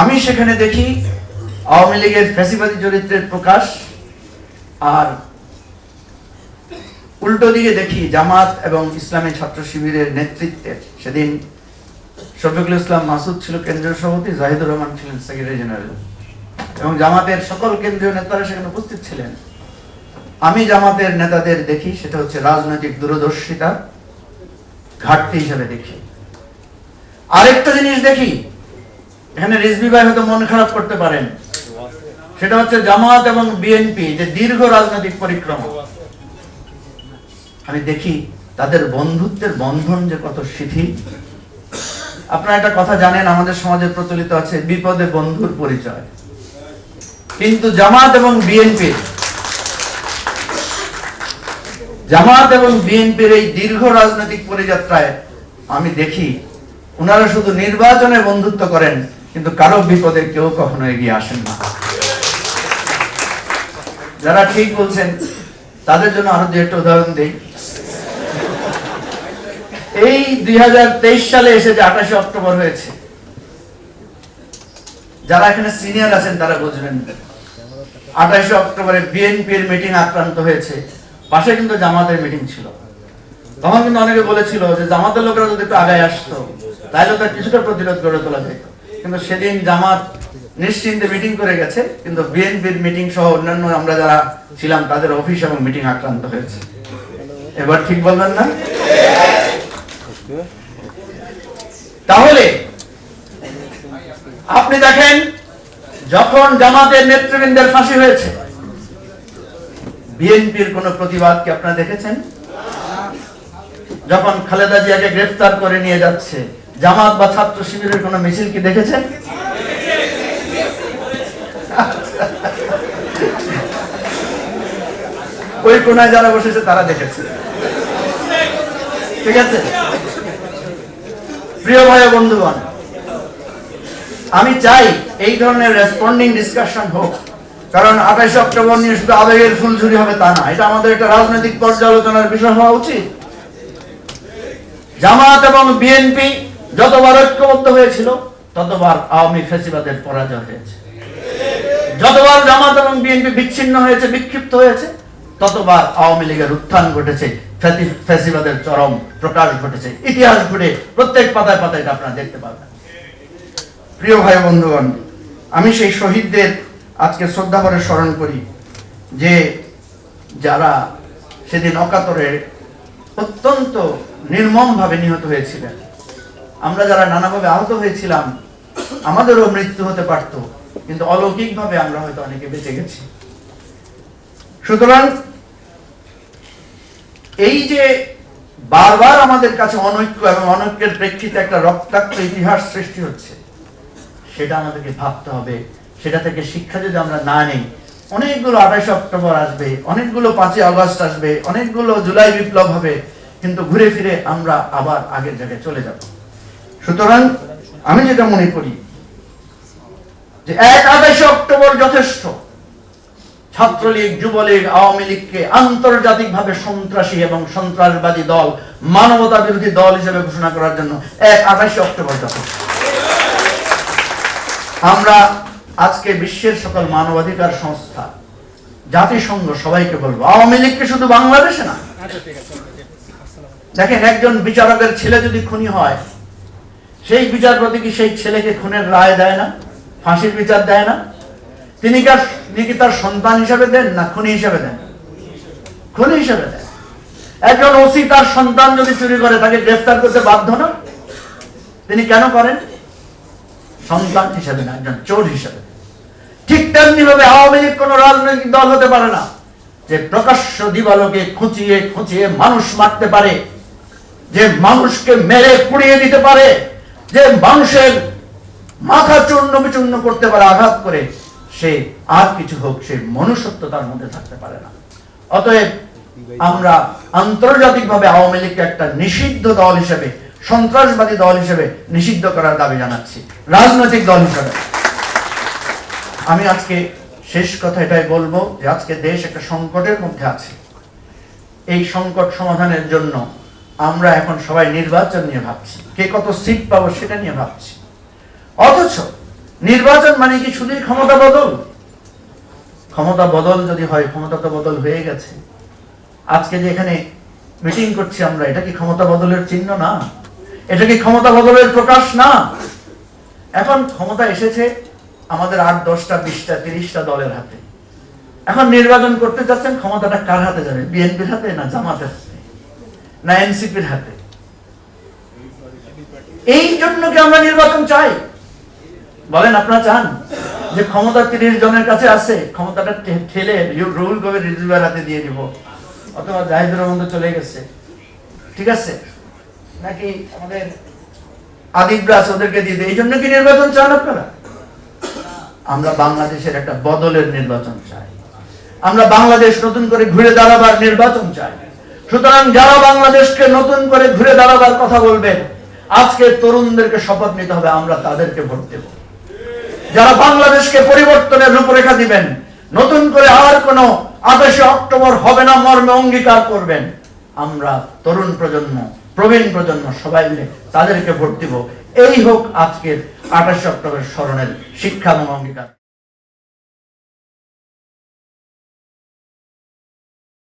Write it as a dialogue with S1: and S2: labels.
S1: আমি সেখানে দেখি আওয়ামী লীগের ফ্যাসিবাদী চরিত্রের প্রকাশ, আর উল্টো দিকে দেখি জামাত এবং ইসলামী ছাত্র শিবিরের নেতৃত্বে। সেদিন শফিকুল ইসলাম মাসুদ ছিল কেন্দ্রীয় সভাপতি, জাহিদুর রহমান ছিলেন সেক্রেটারি জেনারেল। এবং জামাতের সকল কেন্দ্রীয় নেতারা সেখানে উপস্থিত ছিলেন। আমি জামাতের নেতাদের দেখি, সেটা হচ্ছে রাজনৈতিক দূরদর্শিতা, ঘাটতি হিসেবে দেখি। আরেকটা জিনিস দেখি এখানে রিজভি ভাই হয়তো মন খারাপ করতে পারেন। সেটা হচ্ছে জামাত এবং বিএনপি, যে দীর্ঘ রাজনৈতিক পরিক্রমা। আমি দেখি তাদের বন্ধুত্বের বন্ধন যে কত শিথিল। আপনারা একটা কথা জানেন, আমাদের সমাজে প্রচলিত আছে বিপদে বন্ধুর পরিচয়। কিন্তু জামাত এবং বিএনপি, জামাত এবং বিএনপির এই দীর্ঘ রাজনৈতিক পরিযাত্রায় আমি দেখি, ওনারা শুধু নির্বাচনে বন্ধুত্ব করেন কিন্তু কারও বিপদে কেউ কখনো এগিয়ে আসেন না। যারা ঠিক বলছেন, তাদের জন্য আরও দু একটা উদাহরণ দেই। এই দুই সালে এসে যে আঠাশে অক্টোবর হয়েছে, যারা এখানে সিনিয়র আছেন, তারা বুঝবেন, আঠাশে অক্টোবরে বিএনপির মিটিং আক্রান্ত হয়েছে। পাশে কিন্তু জামাতের মিটিং ছিল। তখন কিন্তু অনেকে বলেছিল যে জামাতের লোকেরা যদি একটু আগায় আসতো, তাহলে তার কিছুটা প্রতিরোধ গড়ে তোলা যেত। কিন্তু সেদিন জামাত নিশ্চিন্তে মিটিং করে গেছে, কিন্তু বিএনপির মিটিং সহ অন্যান্য আমরা যারা ছিলাম, তাদের অফিস এবং মিটিং আক্রান্ত হয়েছে। এবার ঠিক বলবেন না? তাহলে, আপনি দেখেন, যখন জামাতের নেতৃবৃন্দের ফাঁসি হয়েছে, বিএনপির কোন প্রতিবাদ কি আপনারা দেখেছেন? যখন খালেদা জিয়াকে গ্রেফতার করে নিয়ে যাচ্ছে জামাত বা ছাত্র শিবিরের কোন মিছিল কি দেখেছেন? ওই কোনায় যারা বসেছে তারা দেখেছে। ঠিক আছে? প্রিয় ভাই বন্ধুগণ, আমি চাই এই ধরনের রেসপন্ডিং ডিসকাশন হোক, কারণ আঠাশ অক্টোবর নিয়ে শুধু আবেগের ফুলঝুরি হবে তা না, এটা আমাদের একটা রাজনৈতিক পর্যালোচনার বিষয় হওয়া উচিত। জামাত এবং বিএনপি যতবার ঐক্যবদ্ধ হয়েছিল, ততবার আওয়ামী ফেসিবাদের পরাজয় হয়েছে। যতবার জামাত এবং বিএনপি বিচ্ছিন্ন হয়েছে, বিক্ষিপ্ত হয়েছে, ততবার আওয়ামী লীগের উত্থান ঘটেছে ফ্যাসিবাদের চরম প্রকাশ ঘটেছে। ইতিহাস ঘুরে প্রত্যেক পাতায় পাতায় আপনারা দেখতে পাবেন। প্রিয় ভাই বন্ধুগণ, আমি সেই শহীদদের আজকে শ্রদ্ধা করে স্মরণ করি যে যারা সেদিন অকাতরে অত্যন্ত নির্মমভাবে নিহত হয়েছিলেন। আমরা যারা নানাভাবে আহত হয়েছিলাম, আমাদেরও মৃত্যু হতে পারত, কিন্তু অলৌকিকভাবে আমরা হয়তো অনেকে বেঁচে গেছি। সুতরাং, এই যে বারবার আমাদের কাছে অনৈক্য এবং অনৈক্যের প্রেক্ষিতে একটা রক্তাক্ত ইতিহাস সৃষ্টি হচ্ছে, সেটা আমাদেরকে ভাবতে হবে। সেটা থেকে শিক্ষা যদি আমরা না নেই, অনেকগুলো আঠাশে অক্টোবর আসবে, অনেকগুলো পাঁচই আগস্ট আসবে, অনেকগুলো জুলাই বিপ্লব হবে, কিন্তু ঘুরে ফিরে আমরা আবার আগের জায়গায় চলে যাব। সুতরাং আমি যেটা মনে করি, যে এক আঠাশে অক্টোবর যথেষ্ট। ছাত্রলীগ, যুবলীগ, আওয়ামী লীগকে আন্তর্জাতিকভাবে সন্ত্রাসী এবং সন্ত্রাসবাদী দল, মানবতা বিরোধী দল হিসেবে ঘোষণা করার জন্য এক আঠাশে অক্টোবর যথেষ্ট। আমরা আজকে বিশ্বের সকল মানবাধিকার সংস্থা, জাতিসংঘ সবাইকে বলব, আওয়ামী লীগকে শুধু বাংলাদেশে না। দেখেন, একজন বিচারকের ছেলে যদি খুনি হয় সেই বিচারপতি কি সেই ছেলেকে খুনের রায় দেয় না? ফাঁসির বিচার দেয় না? তিনি কি তার সন্তান হিসাবে দেন না খুনি হিসাবে দেন? খুনি হিসাবে দেন। একজন ওসি তার সন্তান যদি চুরি করে, তাকে গ্রেফতার করতে বাধ্য না? তিনি কেন করেন? সন্তান হিসাবে না, একজন চোর হিসাবে। ঠিক তেমনি ভাবে আওয়ামী লীগ কোন রাজনৈতিক দল হতে পারে না, যে প্রকাশ্য দিবালোকে খুঁচিয়ে খুঁচিয়ে মানুষ মারতে পারে, যে মানুষকে মেরে পুড়িয়ে দিতে পারে। যে মানুষের মাথা চূর্ণ বিচূর্ণ করতে পারে, আঘাত করে, সে আর কিছু হোক, সে মনুষ্যত্ব তার মধ্যে থাকতে পারে না। অতএব আমরা আন্তর্জাতিকভাবে আওয়ামী লীগকে একটা নিষিদ্ধ দল হিসেবে, সন্ত্রাসবাদী দল হিসেবে নিষিদ্ধ করার দাবি জানাচ্ছি, রাজনৈতিক দল হিসেবে। আমি আজকে শেষ কথা এটাই বলব যে আজকে দেশ একটা সংকটের মধ্যে আছে। এই সংকট সমাধানের জন্য আমরা এখন সবাই নির্বাচন নিয়ে ভাবছি। কে কত সিট পাবো সেটা নিয়ে ভাবছি। অথচ নির্বাচন মানে কি শুধুই ক্ষমতা বদল? ক্ষমতা বদল যদি হয়, ক্ষমতা তো বদল হয়ে গেছে। আজকে যে এখানে মিটিং করছি আমরা, এটা কি ক্ষমতা বদলের চিহ্ন না? এটা কি ক্ষমতা বদলের প্রকাশ না? এখন ক্ষমতা এসেছে আমাদের আট, দশটা, বিশটা, তিরিশটা দলের হাতে। এখন নির্বাচন করতে চাচ্ছেন ক্ষমতাটা কার হাতে যাবে? বিএনপির হাতে না জামাতের? হাতে না এনসিপির হাতে। এই জন্য কি আমরা নির্বাচন চাই? বলেন, আপনারা চান যে ক্ষমতা তিরিশ জনের কাছে আছে, ক্ষমতাটা ঠেলে রুহুল কবির রিজুয়ার হাতে দিয়ে দিব। অথবা জাহিদুর রহমান চলে গেছে। ঠিক আছে? নাকি আমাদের আদিবরা আছে ওদেরকে দেয়? এই জন্য কি নির্বাচন চান আপনারা? আমরা বাংলাদেশের একটা বদলের নির্বাচন চাই। আমরা বাংলাদেশ নতুন করে ঘুরে দাঁড়াবার নির্বাচন চাই। সুতরাং যারা বাংলাদেশকে নতুন করে ঘুরে দাঁড়াবার কথা বলবেন আজকে তরুণদেরকে শপথ নিতে হবে, আমরা তাদেরকে ভোট দেব। যারা বাংলাদেশকে পরিবর্তনের রূপরেখা দিবেন, নতুন করে আর কোনো আঠাশে অক্টোবর হবে না, মর্মে অঙ্গীকার করবেন, আমরা তরুণ প্রজন্ম, প্রবীণ প্রজন্ম সবাই মিলে তাদেরকে ভোট দিব। এই হোক আজকের আঠাশে অক্টোবর স্মরণের শিক্ষা এবং অঙ্গীকার।